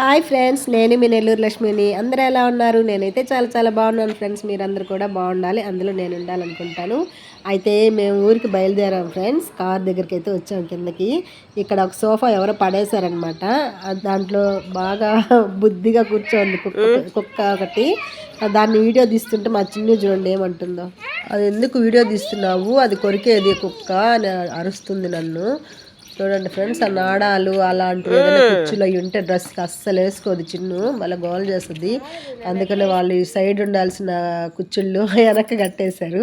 Hi friends నేను మీ నెల్లూరు లక్ష్మిని. అందరూ ఎలా ఉన్నారు? నేనైతే చాలా చాలా బాగున్నాను ఫ్రెండ్స్. మీరందరూ కూడా బాగుండాలి. అందులో నేను ఉండాలనుకుంటాను. అయితే మేము ఊరికి బయలుదేరాం ఫ్రెండ్స్. కార్ దగ్గరికి అయితే వచ్చాం కిందకి. ఇక్కడ ఒక సోఫా ఎవరో పడేశారనమాట దాంట్లో బాగా బుద్ధిగా కూర్చోంది కుక్క కుక్క ఒకటి. దాన్ని వీడియో తీస్తుంటే మా చిన్న చూడండి ఏమంటుందో. అది ఎందుకు వీడియో తీస్తున్నావు? అది కొరికేది కుక్క అని అరుస్తుంది నన్ను. చూడండి ఫ్రెండ్స్ ఆ నాడాలు అలాంటివి ఏదైనా కుచ్చులు అవి ఉంటే డ్రెస్కి అస్సలు వేసుకోదు చిన్ను మళ్ళీ గోల్ చేస్తుంది. అందుకని వాళ్ళు ఈ సైడ్ ఉండాల్సిన కుచ్చుళ్ళు వెనక్కి కట్టేశారు.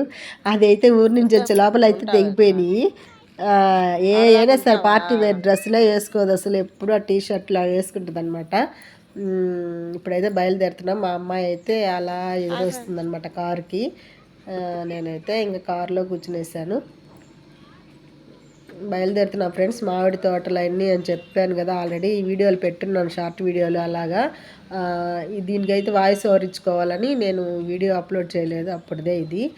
అది అయితే ఊరి నుంచి వచ్చే లోపల అయితే తెగిపోయినాయి. ఏ అయినా సరే పార్టీ వేర్ డ్రెస్లే వేసుకోదు అసలు ఎప్పుడు ఆ టీ షర్ట్లు వేసుకుంటుంది అనమాట ఇప్పుడైతే బయలుదేరుతున్నాం. మా అమ్మాయి అయితే అలా ఎదురొస్తుంది అనమాట కారుకి నేనైతే ఇంకా కారులో కూర్చునేసాను. బయలుదేరుతున్నా ఫ్రెండ్స్ మామిడి తోటలు అన్నీ అని చెప్పాను కదా ఆల్రెడీ. ఈ వీడియోలు పెట్టున్నాను షార్ట్ వీడియోలు అలాగా. దీనికైతే వాయిస్ ఓవర్ ఇచ్చుకోవాలని నేను వీడియో అప్లోడ్ చేయలేదు అప్పుడుదే ఇది.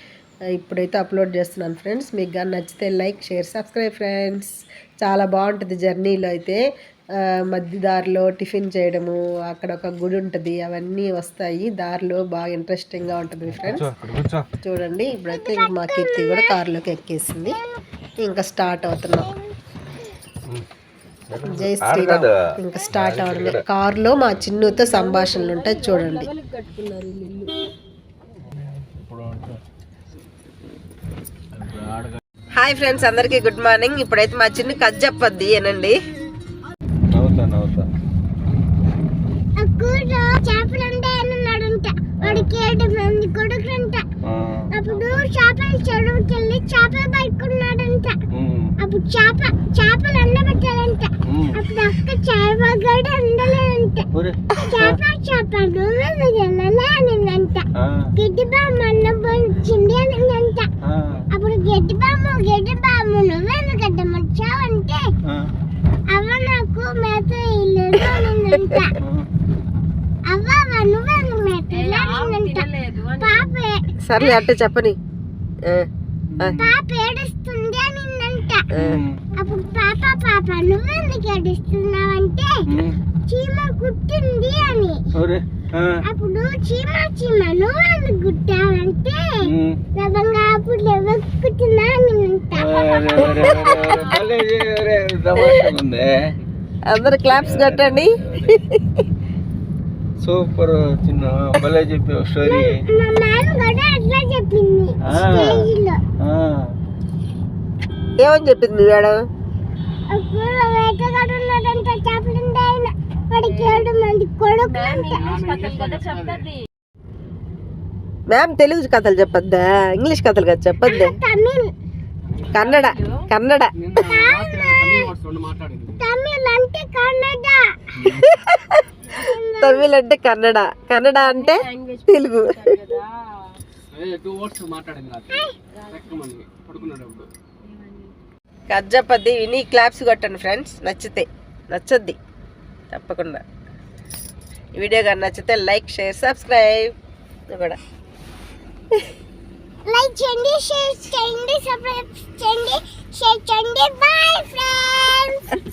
ఇప్పుడైతే అప్లోడ్ చేస్తున్నాను ఫ్రెండ్స్. మీకు కానీ నచ్చితే లైక్ షేర్ సబ్స్క్రైబ్ ఫ్రెండ్స్. చాలా బాగుంటుంది జర్నీలో అయితే. ఆ, మధ్య దారిలో టిఫిన్ చేయడము అక్కడ ఒక గుడి ఉంటుంది అవన్నీ వస్తాయి. దారిలో బాగా ఇంట్రెస్టింగ్గా ఉంటుంది ఫ్రెండ్స్. చూడండి ఇప్పుడైతే మా కీర్తి కూడా కారులోకి ఎక్కేసింది. ఇంకా స్టార్ట్ అవుతున్నాం. జై శ్రీరామ్. ఇంకా స్టార్ట్ అవడమే. కారులో మా చిన్నుతో సంభాషణలు ఉంటాయి చూడండి. హాయ్ ఫ్రెండ్స్ అందరికీ గుడ్ మార్నింగ్. ఇప్పుడైతే మా చిన్ను కథ చెప్పద్ది ఏనండి? అప్పుడు చేపల చెరువుకి వెళ్ళి చేపలు ఉమ్, అప్పుడు చేప చేపలు ఎండబెట్టాడంట ఉమ్. అప్పుడు అక్క చేప గడి ఎండలేదంట. ఒరే, చేప చేప నువ్వు వెళ్ళలే అనిందంట. ఆ, గిడ్డి బామ్మ అన్న వచ్చింది అనిందంట. ఆ, అప్పుడు గడ్డి బామ్మ గడ్డి బామ్మ నువ్వెందుకంటే వచ్చావంటే ఆ, అవ్వ నాకు మేత ఇల్లు అనిందంట. ఆ. అవ్వ నువ్వెందుకు మేత ఇల్లు పాప సర్లే అట్టే చెప్పని. పాప ఏడుస్తుంది. అప్పుడు పాప పాప నువ్వెందుకు ఏడుస్తున్నావంటే ఉమ్, చీమ కుట్టింది అని. అప్పుడు చీమ చీమ నువ్వెందుకు కుట్టావంటే ఉమ్. లవంగా అప్పుడు ఎవరు కుట్టినా అందరు క్లాప్స్ కట్టండి. సూపర్ చిన్న భలే చెప్పావు స్టోరీ మా కూడా అట్లా చెప్పింది. ఆ. స్టేజ్లో. ఆ, ఏమని చెప్పింది మీ మేడం? మ్యామ్ తెలుగు కథలు చెప్పొద్దా? ఇంగ్లీష్ కథలు కదా చెప్పొద్దే? తమిళ్. కన్నడ కన్నడ. తమిళ్ అంటే కన్నడ. తమిళ్ అంటే కన్నడ. కన్నడ అంటే తెలుగు. కథ విని క్లాప్స్ కొట్టండి ఫ్రెండ్స్. నచ్చితే నచ్చద్ది. తప్పకుండా. ఈ వీడియో కానీ నచ్చితే లైక్ షేర్ సబ్స్క్రైబ్. కూడా. లైక్ చేయండి షేర్ చేయండి సబ్స్క్రైబ్ చేయండి షేర్ చేయండి. Bye friends.